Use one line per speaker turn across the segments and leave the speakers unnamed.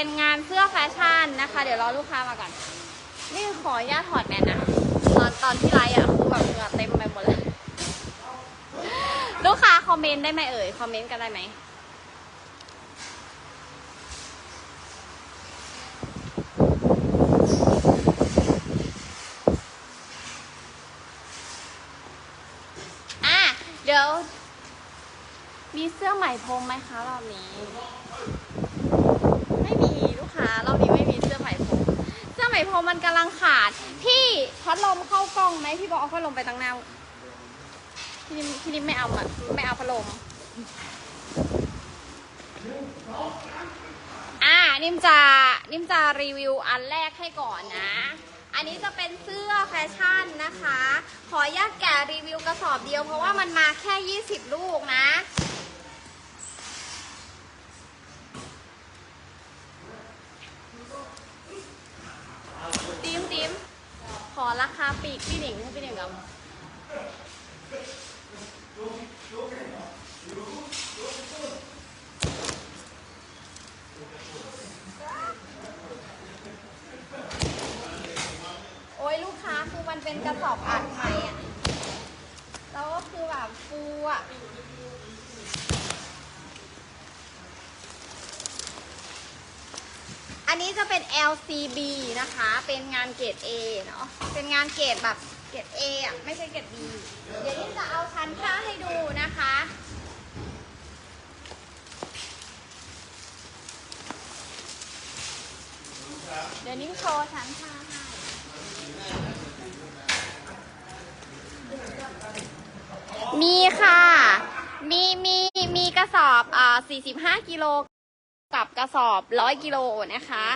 เป็นงานเสื้อแฟชั่นนะคะ เดี๋ยวรอลูกค้ามาก่อน นี่ขออนุญาตถอดแมสนะ ตอนตอนที่ไลฟ์อะคือแบบเหงื่อเต็มไปหมดเลยลูกค้าคอมเมนต์ได้ไหมเอ่ย คอมเมนต์กันได้ไหมอะเดี๋ยว มีเสื้อใหม่พรมไหมคะรอบนี้ รอบนี้ไม่มีเสื้อใหม่พรมเสื้อใหม่พรมมันกำลังขาด พี่พัดลมเข้ากล้องไหมพี่บอกเอาพัดลมไปตั้งหน้าพี่นิมพี่นิมไม่เอาอะไม่เอาพัดลม อ่านิมจะนิมจะรีวิวอันแรกให้ก่อนนะ อันนี้จะเป็นเสื้อแฟชั่นนะคะ ขออนุญาตแกะรีวิวกระสอบเดียวเพราะว่ามันมาแค่ 20 ลูกนะ ติมติมขอ ราคาปีกพี่หนิงให้พี่หนิงกับโอ้ยลูกค้าคือมันเป็นกระสอบอัดใหม่อะแล้วก็คือแบบฟูอะ นนี้จะเป็น LCB นะคะ เป็นงานเกรด A เนาะ เป็นงานเกรดแบบเกรด A อะ ไม่ใช่เกรด B เดี๋ยวนี้จะเอาชั้นผ้าให้ดูนะคะ เดี๋ยวนี้โชว์ชั้นผ้าให้มีค่ะ มีมีมีกระสอบอ่า45 กิโล กับกระสอบ100กิโลนะคะ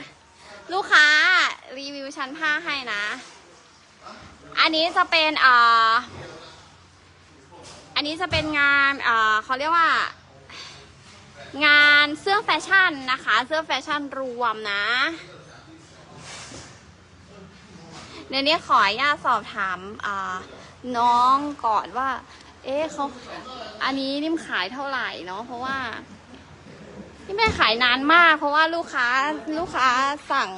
ลูกค้ารีวิวชั้นผ้าให้นะ อันนี้จะเป็นอ่าอันนี้จะเป็นงานอ่าเขาเรียกว่า งานเสื้อแฟชั่นนะคะ เสื้อแฟชั่นรวมนะเดี๋ยวนี้ขออนุญาตสอบถามอ่าน้องก่อนว่า เอ๊ะเขาอันนี้นิ่มขายเท่าไหร่เนาะเพราะว่า นี่ไม่ขายนานมาก เพราะว่าลูกค้าลูกค้าสั่ง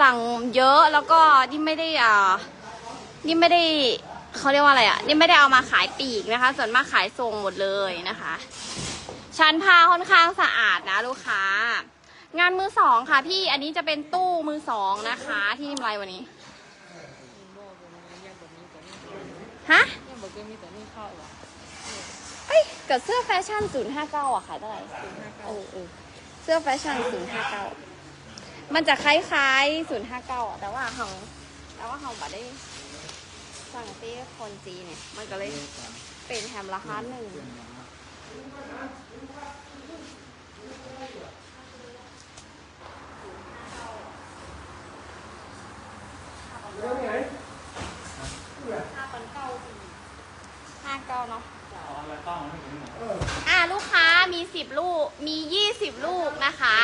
สั่งเยอะแล้วก็นี่ไม่ได้อ่านี่ไม่ได้เขาเรียกว่าอะไรอะ นี่ไม่ได้เอามาขายปีกนะคะ ส่วนมากขายทรงหมดเลยนะคะ ชั้นผ้าค่อนข้างสะอาดนะ ลูกค้า งานมือสองค่ะ พี่อันนี้จะเป็นตู้มือสองนะคะ ที่นิมไรวันนี้ฮะ
เข้าเหรอ
เอ้ยกับเสื้อแฟชั่น 059อะขายเท่าไหร่
ศูนย์ห้าเก้า
เออเออเสื้อแฟชั่น 059 มันจะคล้ายๆ 059อะแต่ว่าเขาแต่ว่าเขาบัได้สั่งที่คนจีนเนี่ยมันก็เลยเป็นแถมราคาหนึ่งห้าปันเก้า ห้าเก้าเนาะอ่าลูกค้ามีสิบลูกมียี่สิบลูกนะคะ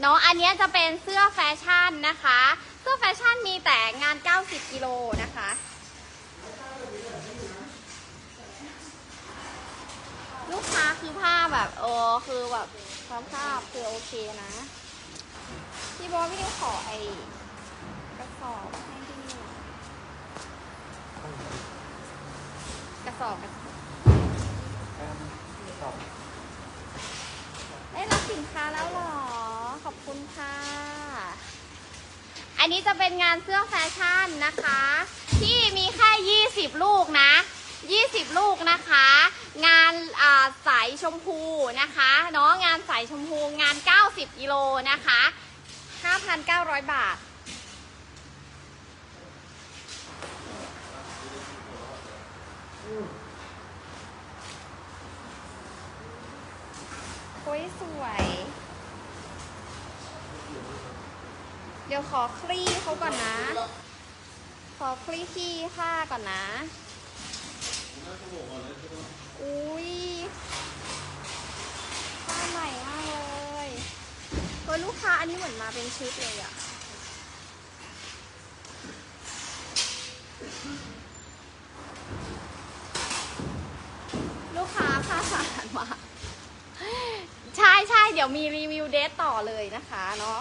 เนาะอันเนี้ยจะเป็นเสื้อแฟชั่นนะคะ เสื้อแฟชั่นมีแต่งาน 90 กิโลนะคะ ลูกค้าคือผ้าแบบเออคือแบบความภาพคือโอเคนะ พี่บอกว่าพี่ได้ขอไอ้กระสอบให้ที่นี่หน่อย กระสอบกระสอบได้รับสินค้าแล้วเหรอ ขอบคุณค่ะ อันนี้จะเป็นงานเสื้อแฟชั่นนะคะ ที่มีแค่ 20 ลูกนะ 20 ลูกนะคะ งานาสายชมพูนะคะเนาะงานสายชมพูงาน 90กิโลนะคะ 5,900 บาท ยสวย เดี๋ยวขอคลี่เขาก่อนนะ ขอคลี่ขี้ผ้าก่อนนะ อุ้ยผ้าใหม่มากเลยเฮ้ยลูกค้าอันนี้เหมือนมาเป็นชุดเลยอะลูกค้าผ้าสะอา ดมากใช่ใช่เดี๋ยวมีรีวิวเดทต่อเลยนะคะเนาะ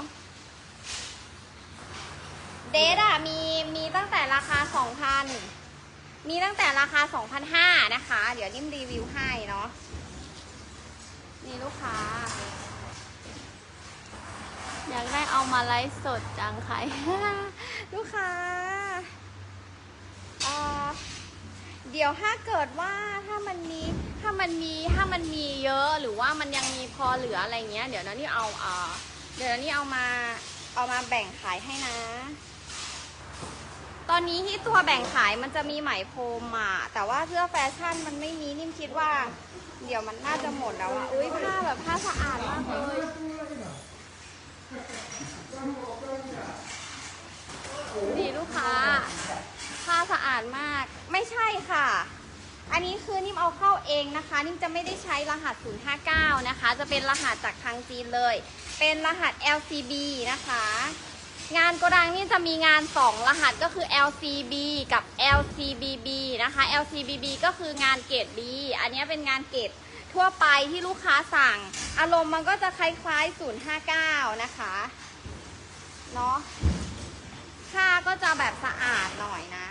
เดทอะมีมีตั้งแต่ราคา 2,000 มีตั้งแต่ราคา 2,500 นะคะ เดี๋ยวนิ่มรีวิวให้เนาะนี่ลูกค้า อยากได้เอามาไลฟ์สดจังใคร ลูกค้าเอ่อ เดี๋ยวถ้าเกิดว่าถ้ามันมีถ้ามันมีถ้ามันมีเยอะหรือว่ามันยังมีพอเหลืออะไรเงี้ย เดี๋ยวนะนี่เอาเออเดี๋ยวนะนี่เอามาเอามาแบ่งขายให้นะ ตอนนี้ที่ตัวแบ่งขายมันจะมีไหมพรมอะแต่ว่าเสื้อแฟชั่นมันไม่มีนิ่มคิดว่า เดี๋ยวมันน่าจะหมดแล้วอะอุ้ยผ้าแบบผ้าสะอาดมากเลยดีลูกค้า สะอาดมาก ไม่ใช่ค่ะ อันนี้คือนิ่มเอาเข้าเองนะคะ นิ่มจะไม่ได้ใช้รหัส 059 นะคะ จะเป็นรหัสจากทางจีนเลย เป็นรหัส LCB นะคะ งานโกดังนี่จะมีงาน 2 รหัสก็คือ LCB กับ LCBB นะคะ LCBB ก็คืองานเกรด B อันนี้เป็นงานเกรดทั่วไปที่ลูกค้าสั่ง อารมณ์มันก็จะคล้ายๆ 059 นะคะ เนาะ ผ้าก็จะแบบสะอาดหน่อยนะ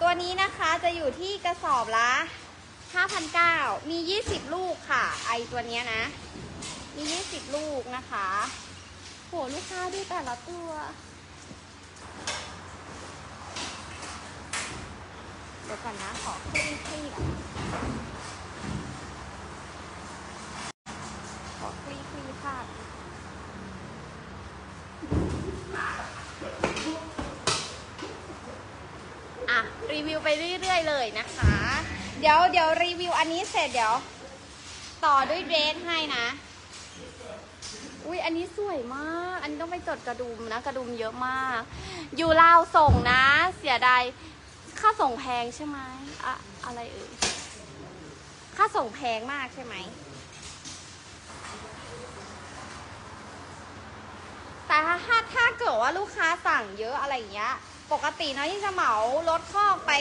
ตัวนี้นะคะจะอยู่ที่กระสอบละ5,900มี 20 ลูกค่ะ ไอตัวเนี้ยนะ มี 20 ลูกนะคะโหลูกค้าดูแต่ละตัว เดี๋ยวก่อนนะ ขอคลี่คลี่ก่อนขอคลี่คลี่ภาพอะ รีวิวไปเรื่อยๆเลยนะคะ เดี๋ยวเดี๋ยวรีวิวอันนี้เสร็จเดี๋ยว ต่อด้วยเดรสให้นะ อุ้ยอันนี้สวยมาก อันนี้ต้องไปจดกระดุมนะ กระดุมเยอะมาก อยู่ลาวส่งนะ เสียดายค่าส่งแพงใช่ไหมอะอะไรเอ่ยค่าส่งแพงมากใช่ไหมแต่ถ้าถ้าถ้าเกิดว่าลูกค้าสั่งเยอะอะไรอย่างเงี้ย ปกติเนาะยิ่จะเหมารถคอกไป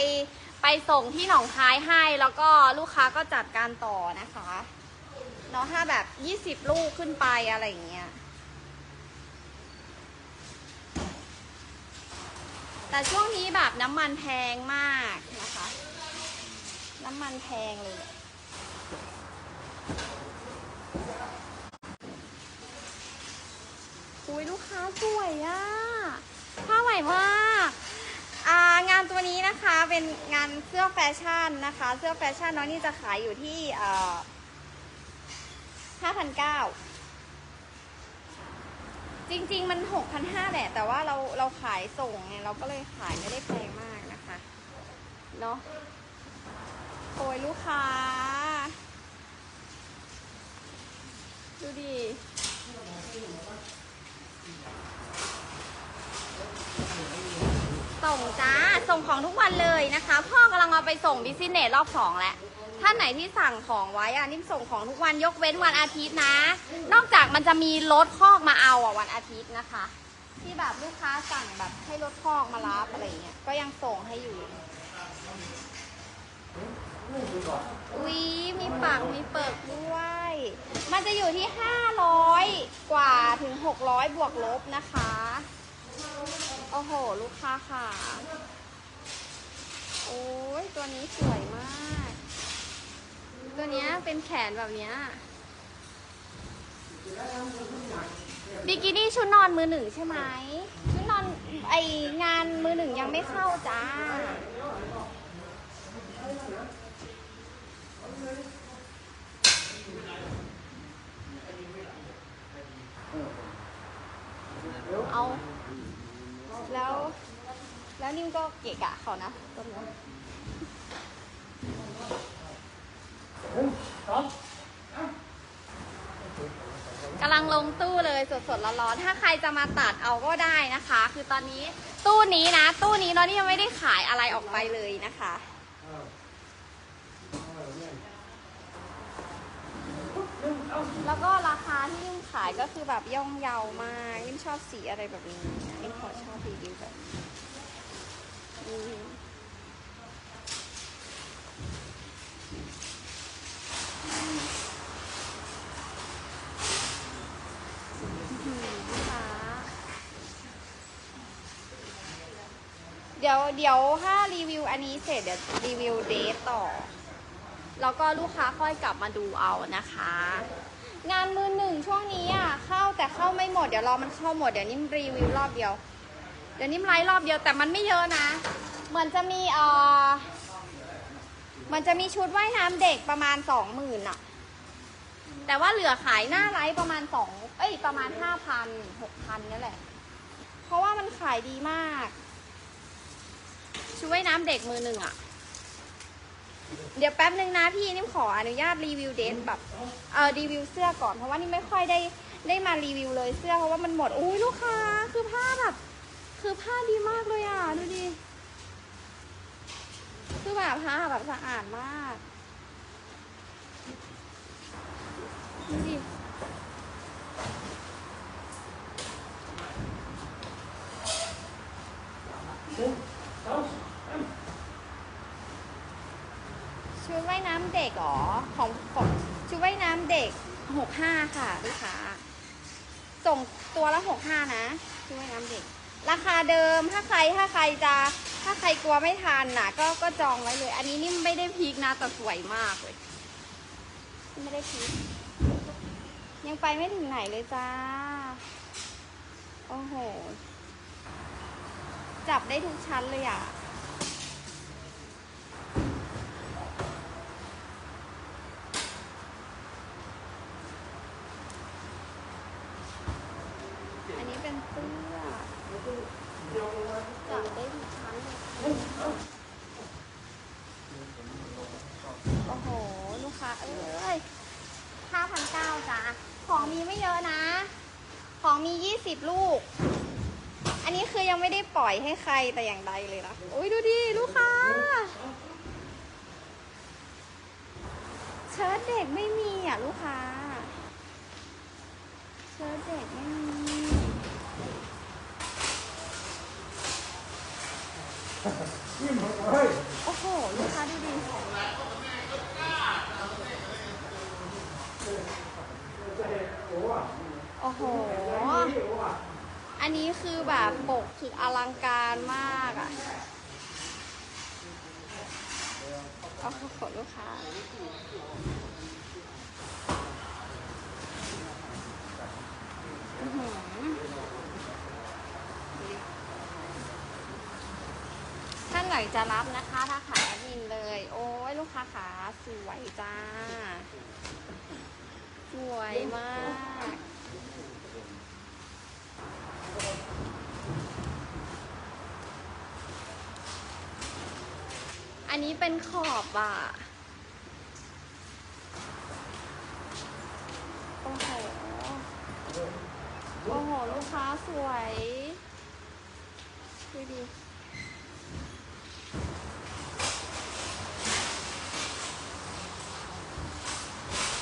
ไปส่งที่หนองคายให้ แล้วก็ลูกค้าก็จัดการต่อนะคะเนาะถ้าแบบยี่สิบลูกขึ้นไปอะไรอย่างเงี้ยแต่ช่วงนี้แบบน้ำมันแพงมากนะคะ น้ำมันแพงเลยอุ้ยลูกค้าสวยอะ ผ้าใหม่มากอ่างานตัวนี้นะคะเป็นงานเสื้อแฟชั่นนะคะ เสื้อแฟชั่นเนาะนี่จะขายอยู่ที่ห้าพันเก้าจริง ๆ มันหกพันห้าแหละ แต่ว่าเราเราขายส่งไงเราก็เลยขายไม่ได้แพงมากนะคะเนาะโอยลูกค้า ดูดิ ส่งจ้า ส่งของทุกวันเลยนะคะ พ่อกำลังเอาไปส่งบิซิเนสรอบสองแล้วท่านไหนที่สั่งของไว้อะนิ่มส่งของทุกวันยกเว้นวันอาทิตย์นะ นอกจากมันจะมีรถคอกมาเอาอะวันอาทิตย์นะคะ ที่แบบลูกค้าสั่งแบบให้รถคอกมารับอะไรเงี้ยก็ยังส่งให้อยู่อุ๊ยมีปักมีเปิกด้วย มันจะอยู่ที่ 500 กว่าถึง 600 บวกลบนะคะ โอ้โห ลูกค้าค่ะ โอ้ยตัวนี้สวยมาก ตัวเนี้ยเป็นแขนแบบเนี้ยบิกินี่ชุดนอนมือหนึ่งใช่ไหมชุดนอนไองานมือหนึ่งยังไม่เข้าจ้า เอา แล้วนิ่มก็เกะกะเขานะตัวนี้กำลังลงตู้เลยสดๆร้อนๆถ้าใครจะมาตัดเอาก็ได้นะคะ คือตอนนี้ตู้นี้นะ ตู้นี้เนานี่ยังไม่ได้ขายอะไรออกไปเลยนะคะแล้วก็ราคาที่นิ่มขายก็คือแบบย่อมเยาวมากนิ่มชอบสีอะไรแบบนี้นิ่มขอชอบรีวิวแบบนี้อืมหือลูกค้า เดี๋ยวเดี๋ยวถ้ารีวิวอันนี้เสร็จเดี๋ยวรีวิวเดทต่อ แล้วก็ลูกค้าค่อยกลับมาดูเอานะคะ งานมือหนึ่งช่วงนี้อะเข้าแต่เข้าไม่หมดเดี๋ยวรอมันเข้าหมดเดี๋ยวนิ่มรีวิวรอบเดียว เดี๋ยวนิ่มไลฟ์รอบเดียวแต่มันไม่เยอะนะ เหมือนจะมีเออมันจะมีชุดว่ายน้ำเด็กประมาณสองหมื่นอะแต่ว่าเหลือขายหน้าไลฟ์ประมาณสองเอ้ยประมาณห้าพันหกพันนี่แหละ เพราะว่ามันขายดีมาก ชุดว่ายน้ำเด็กมือหนึ่งอะเดี๋ยวแป๊บนึงนะพี่นิ่มขออนุญาตรีวิวเดทแบบเออรีวิวเสื้อก่อนเพราะว่านี่ไม่ค่อยได้ได้มารีวิวเลยเสื้อเพราะว่ามันหมดอุ้ยลูกค้าคือผ้าแบบ คือผ้าดีมากเลยอะ ดูดิ คือแบบผ้าแบบสะอาดมาก ดูดิชุดว่ายน้ำเด็กหรอของของชุดว่ายน้ำเด็กหกห้าค่ะลูกค้าส่งตัวละหกห้านะชุดว่ายน้ำเด็ก ราคาเดิมถ้าใครถ้าใครจะถ้าใครกลัวไม่ทันน่ะ ก็ก็จองไว้เลย อันนี้นี่ไม่ได้พีคนะแต่สวยมากเลย ไม่ได้พีคยังไปไม่ถึงไหนเลยจ้า โอ้โห จับได้ทุกชั้นเลยอะ อันนี้เป็นเสื้อจับได้ทุกชั้นเลยโอ้โห ลูกค้า เอ้ยห้าพันเก้าจ้าของมีไม่เยอะนะ ของมียี่สิบ ลูก อันนี้คือยังไม่ได้ปล่อยให้ใครแต่อย่างใดเลยนะโอ้ยดูดิลูกค้าเชิ้ตเด็กไม่มีอะลูกค้า เชิ้ตเด็กไม่มีโอ้โห ลูกค้าดูดิโอ้ โอ้โห อันนี้คือแบบปกคืออลังการมากอะโอ้โหลูกค้าอื้อหือท่านไหนจะรับนะคะถ้าขายแอดมินเลย โอ้ยลูกค้าขาสวยจ้า สวยมาก อันนี้เป็นขอบอะ โอ้โห โอ้โห ลูกค้าสวย ดูดิ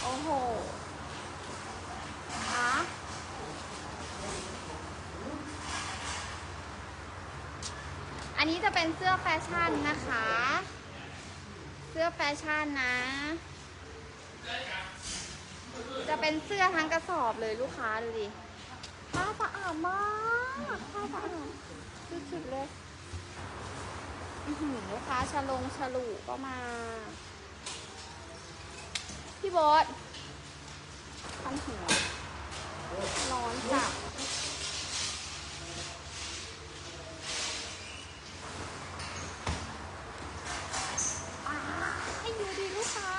โอ้โหอะอันนี้จะเป็นเสื้อแฟชั่นนะคะ เสื้อแฟชั่นนะ จะเป็นเสื้อทั้งกระสอบเลยลูกค้าดูดิผ้าสะอาดมากผ้าสะอาดสุดๆเลยลูกค้าชะลงฉลุก็มา พี่บอสพันหัวร้อนจับอ่าให้ดูดีลูกค้า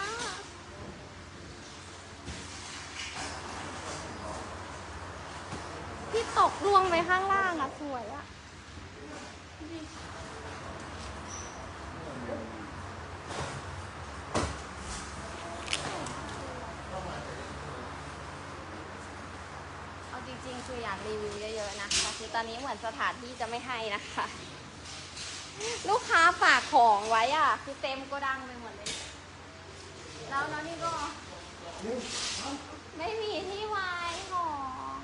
ที่ ตกล่วงไปข้างล่างอะสวยอะเอาจริงๆคืออยากรีวิวเยอะๆนะแต่คือตอนนี้เหมือนสถานที่จะไม่ให้นะคะ ลูกค้าฝากของไว้อะคือเต็มโกดังไปหมดเลย แล้วแล้วนี่ก็ ไม่มีที่วายของ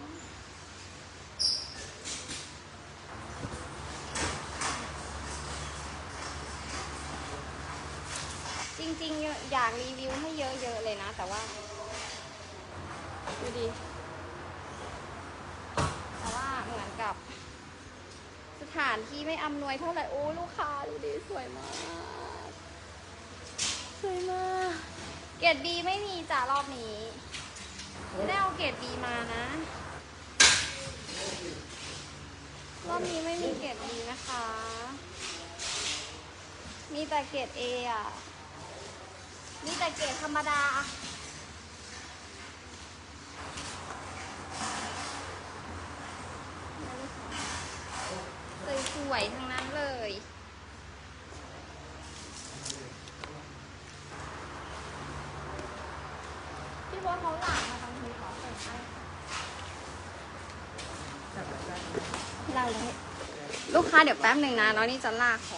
จริงๆ อยากรีวิวให้เยอะๆเลยนะ แต่ว่า ดูดิถานที่ไม่อำนวยเท่าไหร่ โอ้ ลูกค้าดูดิ สวยมาก สวยมาก เกรดบีไม่มีจ้ะรอบนี้ไม่ได้เอาเกรดบีมานะ รอบนี้ไม่มีเกรดบีนะคะ มีแต่เกรดเออะ มีแต่เกรดธรรมดาสวยๆทั้งนั้นเลย พี่โบทเขาหลังมาบางทีขอเปิดให้ลากเลยลูกค้าเดี๋ยวแป๊บหนึ่งนะน้องนี่จะลากของนะ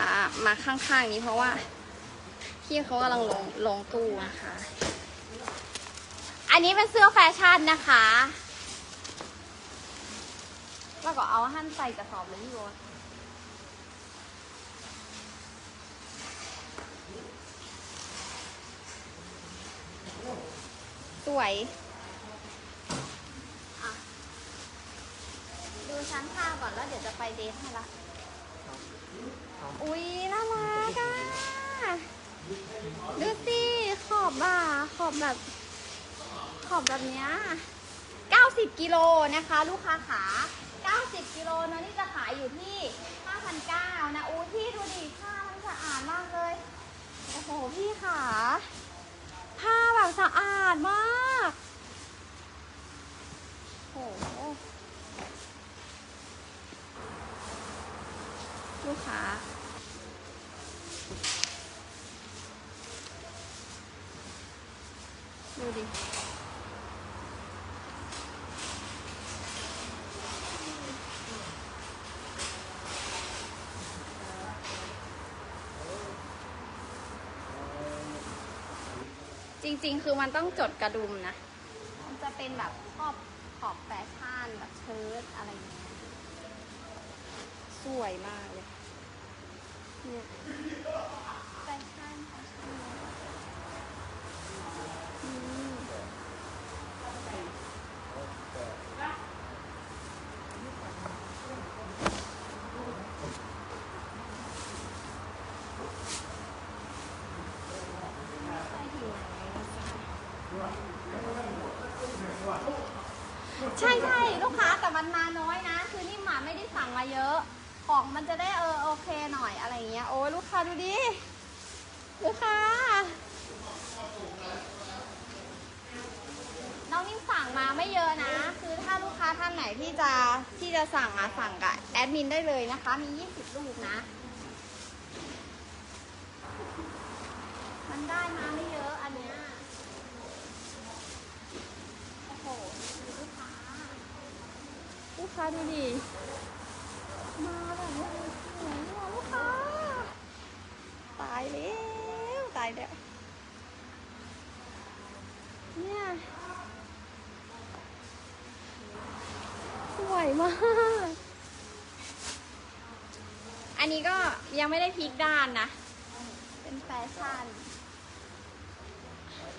มามาข้างๆนี้เพราะว่าพี่เขากำลังลงลงตู้นะคะ อันนี้เป็นเสื้อแฟชั่นนะคะแล้วก็เอาหั่นใส่กระสอบเลยพี่โบทสวยดูชั้นข้าวก่อนแล้วเดี๋ยวจะไปเดทให้ละ อุ๊ยน่ารักอะ ดูสิขอบอะ ขอบแบบ ขอบแบบเนี้ย90 กิโลนะคะ ลูกค้าขา 90 กิโลนะนี่จะขายอยู่ที่5,900นะอู้พี่ดูดิผ้ามันสะอาดมากเลย โอ้โห พี่ขาผ้าแบบสะอาดมากโอ้โหลูกค้า ดูดิจริงๆ คือมันต้องจดกระดุมนะ มันจะเป็นแบบขอบขอบแฟชั่นแบบเชิ้ตอะไรอย่างเงี้ย สวยมากเลยแฟชั่นแฟชั่นอืมใส่ถึงไหนแล้วจ้ะใช่ใช่ลูกค้าแต่มันมาน้อยนะ คือนี่หมาไม่ได้สั่งมาเยอะ ของมัน จะได้เออโอเคหน่อยอะไรเงี้ยโอ้ยลูกค้าดูดิลูกค้าน้องนิ่มสั่งมาไม่เยอะนะ คือถ้าลูกค้าท่านไหนที่จะที่จะสั่งมาสั่งกับแอดมินได้เลยนะคะ มี 20 ลูกนะ มันได้มาไม่เยอะอันเนี้ยโอ้โหลูกค้า ลูกค้าดูดิ มาแบบว่าสวยว่ะลูกค้า ตายแล้วตายแล้ว เนี่ย ส วยมาก อันนี้ก็ยังไม่ได้พลิกด้านนะ เป็นแฟชั่น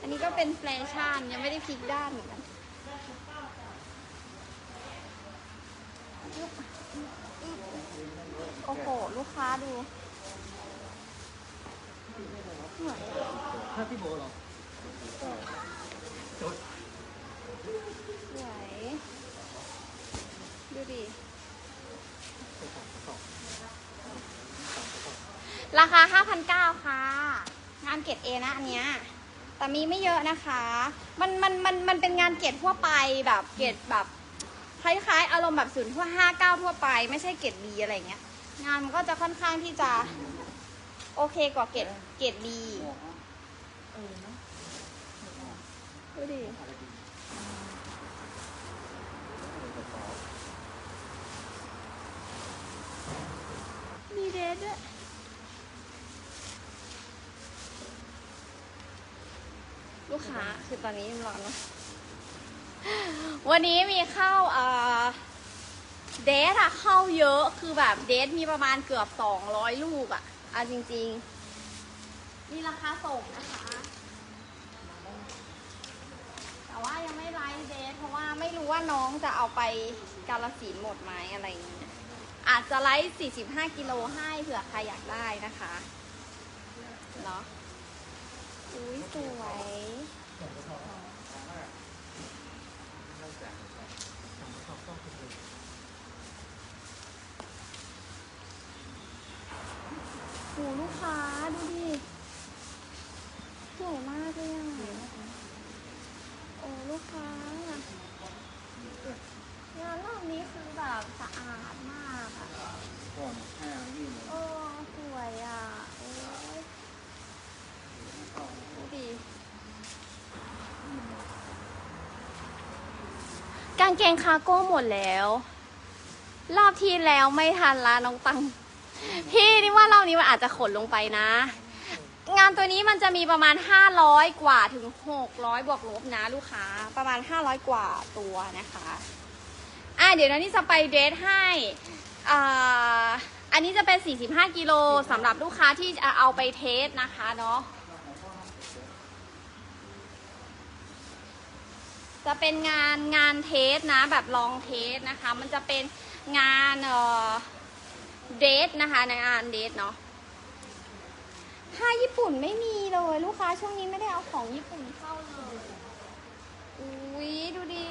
อันนี้ก็เป็นแฟชั่นยังไม่ได้พลิกด้านเหมือนกันโอ้โห ลูกค้าดูสวยอะ
ถ้าพี่โบเหรอ
สวย ดูดิ ราคา 5,900 ค่ะ งานเกรดเอนะอันเนี้ย แต่มีไม่เยอะนะคะ มันมันมันมันเป็นงานเกรดทั่วไปแบบเกรดแบบคล้ายๆ อารมณ์แบบศูนย์ทั่วห้าเก้าทั่วไป ไม่ใช่เกรดบีอะไรเงี้ย งานมันก็จะค่อนข้างที่จะ โอเคกว่าเกรดเกรดบีดูดิ มีเดทด้วยลูกค้าคือตอนนี้ร้อนนะวันนี้มีเข้าเอ่อเดทอะเข้าเยอะคือแบบเดทมีประมาณเกือบสองร้อยลูกอะเอาจริงๆ นี่ราคาส่งนะคะ แต่ว่ายังไม่ไลฟ์เดทเพราะว่าไม่รู้ว่าน้องจะเอาไปกาลสินหมดไหมอะไรอย่างเงี้ย อาจจะไลฟ์45 กิโลให้เผื่อใครอยากได้นะคะ เนาะอุ้ยสวย โหลูกค้าดูดิ สวยมากเลยอะ โอ้ลูกค้างานรอบนี้คือแบบสะอาดมากอะ
ก่อนแค่นี่เลย
โอ้สวยอะ โอ้ยดูดิ กางเกงคาร์โก้หมดแล้ว รอบที่แล้วไม่ทันละน้องตัง พี่นี่ว่ารอบนี้มันอาจจะขนลงไปนะ งานตัวนี้มันจะมีประมาณ 500 กว่าถึง 600 บวกลบนะลูกค้า ประมาณ 500 กว่าตัวนะคะ อะเดี๋ยวนะนี่จะไปเดทให้อ่าอันนี้จะเป็น 45 กิโลสำหรับลูกค้าที่จะเอาไปเทสนะคะเนาะ จะเป็นงานงานเทสนะแบบลองเทสนะคะ มันจะเป็นงานเอ่อเดทนะคะในงานเดทเนาะผ้าญี่ปุ่นไม่มีเลย ลูกค้าช่วงนี้ไม่ได้เอาของญี่ปุ่นเข้าเลยอุ้ยดูดิ